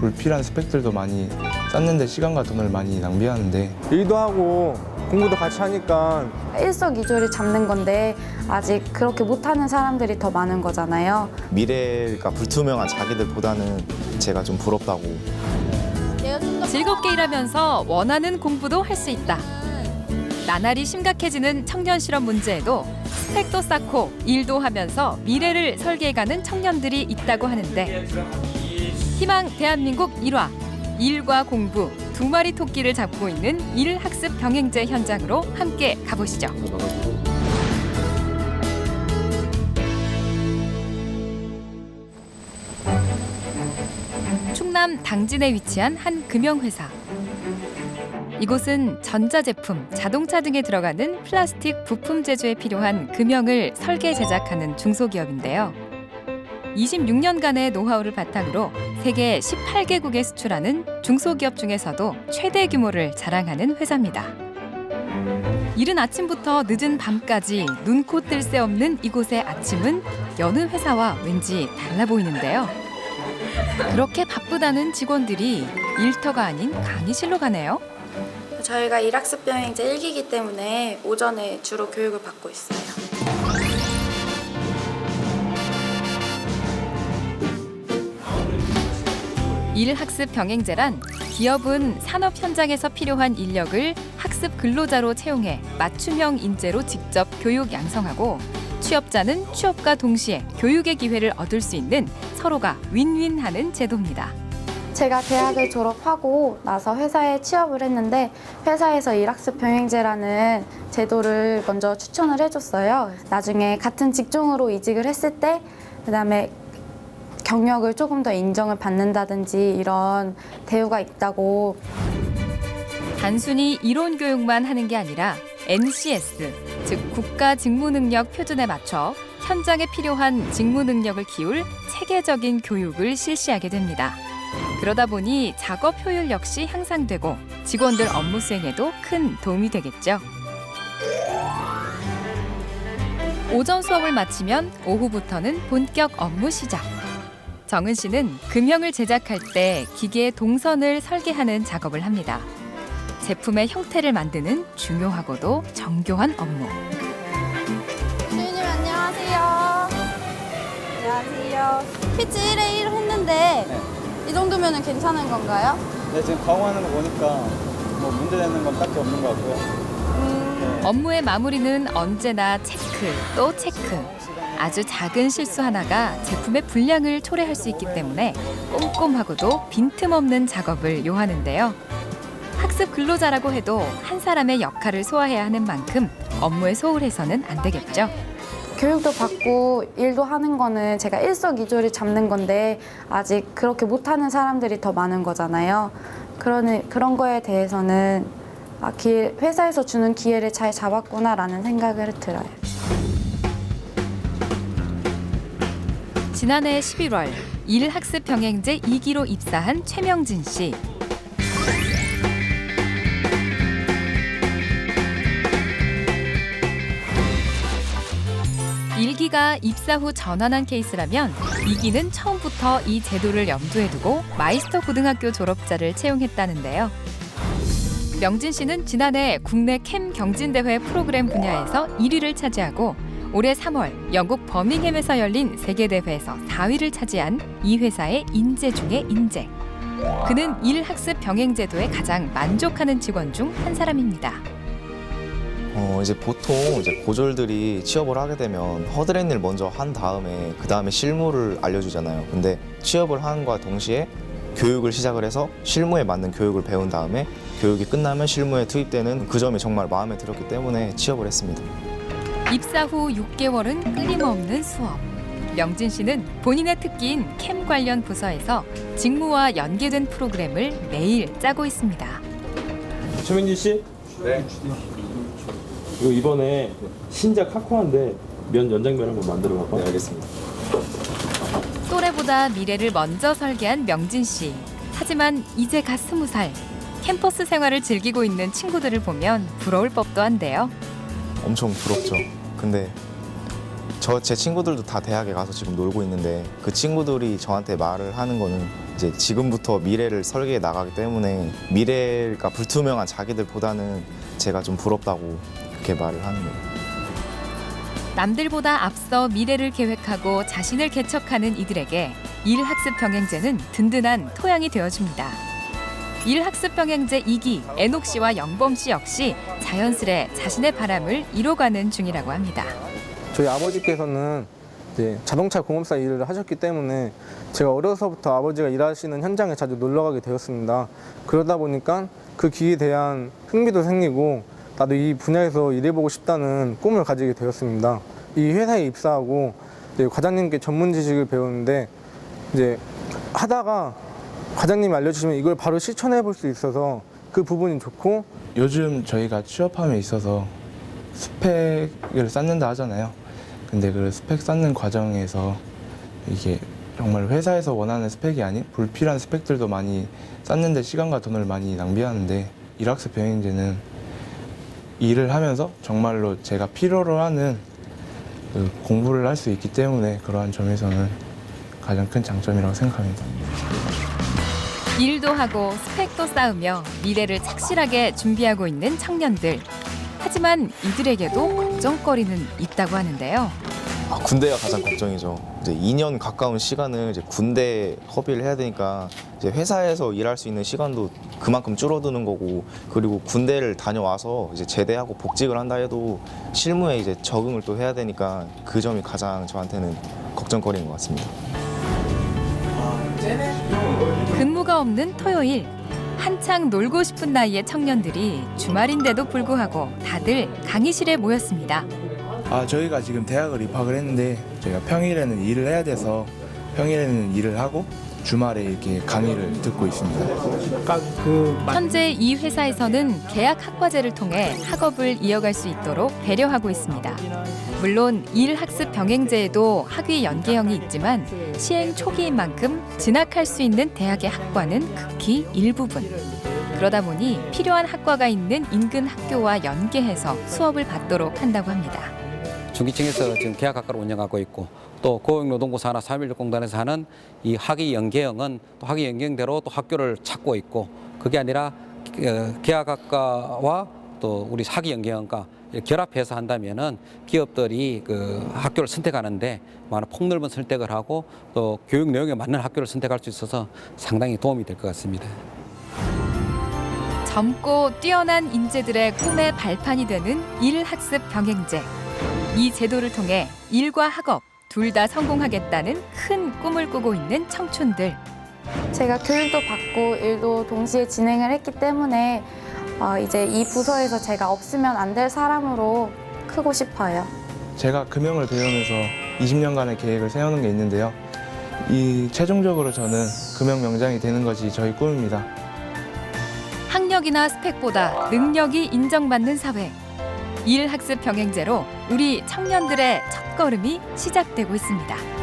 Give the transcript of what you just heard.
불필요한 스펙들도 많이 쌓는데 시간과 돈을 많이 낭비하는데 일도 하고 공부도 같이 하니까 일석이조를 잡는 건데 아직 그렇게 못하는 사람들이 더 많은 거잖아요. 미래가 불투명한 자기들보다는 제가 좀 부럽다고 즐겁게 일하면서 원하는 공부도 할 수 있다. 나날이 심각해지는 청년 실업 문제에도 스펙도 쌓고 일도 하면서 미래를 설계해가는 청년들이 있다고 하는데 희망 대한민국 일화 일과 공부 두 마리 토끼를 잡고 있는 일 학습 병행제 현장으로 함께 가보시죠. 충남 당진에 위치한 한 금형회사. 이곳은 전자제품, 자동차 등에 들어가는 플라스틱 부품 제조에 필요한 금형을 설계 제작하는 중소기업인데요. 26년간의 노하우를 바탕으로 세계 18개국에 수출하는 중소기업 중에서도 최대 규모를 자랑하는 회사입니다. 이른 아침부터 늦은 밤까지 눈코 뜰 새 없는 이곳의 아침은 여느 회사와 왠지 달라 보이는데요. 그렇게 바쁘다는 직원들이 일터가 아닌 강의실로 가네요. 저희가 일학습 병행제 1기이기 때문에 오전에 주로 교육을 받고 있어요. 일학습 병행제란 기업은 산업 현장에서 필요한 인력을 학습 근로자로 채용해 맞춤형 인재로 직접 교육 양성하고 취업자는 취업과 동시에 교육의 기회를 얻을 수 있는 서로가 윈윈하는 제도입니다. 제가 대학을 졸업하고 나서 회사에 취업을 했는데 회사에서 일학습 병행제라는 제도를 먼저 추천을 해줬어요. 나중에 같은 직종으로 이직을 했을 때 그다음에 경력을 조금 더 인정을 받는다든지 이런 대우가 있다고 단순히 이론 교육만 하는 게 아니라 NCS, 즉 국가 직무 능력 표준에 맞춰 현장에 필요한 직무 능력을 키울 체계적인 교육을 실시하게 됩니다. 그러다 보니 작업 효율 역시 향상되고 직원들 업무 수행에도 큰 도움이 되겠죠. 오전 수업을 마치면 오후부터는 본격 업무 시작. 정은 씨는 금형을 제작할 때 기계의 동선을 설계하는 작업을 합니다. 제품의 형태를 만드는 중요하고도 정교한 업무. 주인님 안녕하세요. 안녕하세요. 피치 1에 1 했는데 이 정도면 괜찮은 건가요? 네, 지금 강화하는 거 보니까 뭐 문제되는 건 딱히 없는 것 같고요. 음, 업무의 마무리는 언제나 체크 또 체크. 아주 작은 실수 하나가 제품의 분량을 초래할 수 있기 때문에 꼼꼼하고도 빈틈없는 작업을 요하는데요. 학습 근로자라고 해도 한 사람의 역할을 소화해야 하는 만큼 업무에 소홀해서는 안 되겠죠. 교육도 받고 일도 하는 거는 제가 일석이조를 잡는 건데 아직 그렇게 못하는 사람들이 더 많은 거잖아요. 그러는 그런 거에 대해서는 아, 기- 회사에서 주는 기회를 잘 잡았구나라는 생각을 들어요. 지난해 11월 일학습 병행제 2기로 입사한 최명진 씨. 일기가 입사 후 전환한 케이스라면 이기는 처음부터 이 제도를 염두에 두고 마이스터 고등학교 졸업자를 채용했다는데요. 명진 씨는 지난해 국내 캠 경진대회 프로그램 분야에서 1위를 차지하고 올해 3월 영국 버밍햄에서 열린 세계대회에서 4위를 차지한 이 회사의 인재 중의 인재. 그는 일학습 병행제도에 가장 만족하는 직원 중 한 사람입니다. 어, 이제 보통 이제 고졸들이 취업을 하게 되면 허드렛 일 먼저 한 다음에 그 다음에 실무를 알려주잖아요. 근데 취업을 하는과 동시에 교육을 시작을 해서 실무에 맞는 교육을 배운 다음에 교육이 끝나면 실무에 투입되는 그 점이 정말 마음에 들었기 때문에 취업을 했습니다. 입사 후 6개월은 끊임없는 수업. 명진 씨는 본인의 특기인 캠 관련 부서에서 직무와 연계된 프로그램을 매일 짜고 있습니다. 최민진 씨? 네. 이거 이번에 신작 카코한데 면 연장면 한번 만들어 봐봐. 네, 알겠습니다. 또래보다 미래를 먼저 설계한 명진 씨. 하지만 이제 갓 스무 살. 캠퍼스 생활을 즐기고 있는 친구들을 보면 부러울 법도 한데요. 엄청 부럽죠. 근데 저 제 친구들도 다 대학에 가서 지금 놀고 있는데 그 친구들이 저한테 말을 하는 거는 이제 지금부터 미래를 설계해 나가기 때문에 미래가 불투명한 자기들보다는 제가 좀 부럽다고 그렇게 말을 하는 거예요. 남들보다 앞서 미래를 계획하고 자신을 개척하는 이들에게 일학습 병행제는 든든한 토양이 되어줍니다. 일학습 병행제 2기 애녹 씨와 영범 씨 역시 자연스레 자신의 바람을 이뤄가는 중이라고 합니다. 저희 아버지께서는 이제 자동차 공업사 일을 하셨기 때문에 제가 어려서부터 아버지가 일하시는 현장에 자주 놀러 가게 되었습니다. 그러다 보니까 그 길에 대한 흥미도 생기고 나도 이 분야에서 일해보고 싶다는 꿈을 가지게 되었습니다. 이 회사에 입사하고 과장님께 전문 지식을 배우는데 이제 하다가 과장님이 알려주시면 이걸 바로 실천해 볼 수 있어서 그 부분이 좋고 요즘 저희가 취업함에 있어서 스펙을 쌓는다 하잖아요. 근데 그 스펙 쌓는 과정에서 이게 정말 회사에서 원하는 스펙이 아닌 불필요한 스펙들도 많이 쌓는데 시간과 돈을 많이 낭비하는데 일학습 병행제는 일을 하면서 정말로 제가 필요로 하는 그 공부를 할 수 있기 때문에 그러한 점에서는 가장 큰 장점이라고 생각합니다. 일도 하고 스펙도 쌓으며 미래를 착실하게 준비하고 있는 청년들. 하지만 이들에게도 걱정거리는 있다고 하는데요. 아, 군대가 가장 걱정이죠. 이제 2년 가까운 시간을 이제 군대 허비를 해야 되니까 이제 회사에서 일할 수 있는 시간도 그만큼 줄어드는 거고 그리고 군대를 다녀와서 이제 제대하고 복직을 한다 해도 실무에 이제 적응을 또 해야 되니까 그 점이 가장 저한테는 걱정거리인 것 같습니다. 근무가 없는 토요일. 한창 놀고 싶은 나이의 청년들이 주말인데도 불구하고 다들 강의실에 모였습니다. 아 저희가 지금 대학을 입학을 했는데 저희가 평일에는 일을 해야 돼서 평일에는 일을 하고 주말에 이렇게 강의를 듣고 있습니다. 현재 이 회사에서는 계약 학과제를 통해 학업을 이어갈 수 있도록 배려하고 있습니다. 물론 일 학습 병행제에도 학위 연계형이 있지만 시행 초기인 만큼 진학할 수 있는 대학의 학과는 극히 일부분. 그러다 보니 필요한 학과가 있는 인근 학교와 연계해서 수업을 받도록 한다고 합니다. 중기층에서 지금 계약학과를 운영하고 있고 또 고용노동부 산하 3.16공단에서 하는 이 학위 연계형은 또 학위 연계형대로 또 학교를 찾고 있고 그게 아니라 어, 계약학과와 또 우리 학위 연계형과 결합해서 한다면은 기업들이 그 학교를 선택하는데 많은 폭넓은 선택을 하고 또 교육 내용에 맞는 학교를 선택할 수 있어서 상당히 도움이 될 것 같습니다. 젊고 뛰어난 인재들의 꿈의 발판이 되는 일학습 병행제. 이 제도를 통해 일과 학업 둘 다 성공하겠다는 큰 꿈을 꾸고 있는 청춘들. 제가 교육도 받고 일도 동시에 진행을 했기 때문에 어, 이제 이 부서에서 제가 없으면 안 될 사람으로 크고 싶어요. 제가 금융을 배우면서 20년간의 계획을 세우는 게 있는데요. 이 최종적으로 저는 금융 명장이 되는 것이 저희 꿈입니다. 학력이나 스펙보다 능력이 인정받는 사회. 일 학습 병행제로 우리 청년들의 첫걸음이 시작되고 있습니다.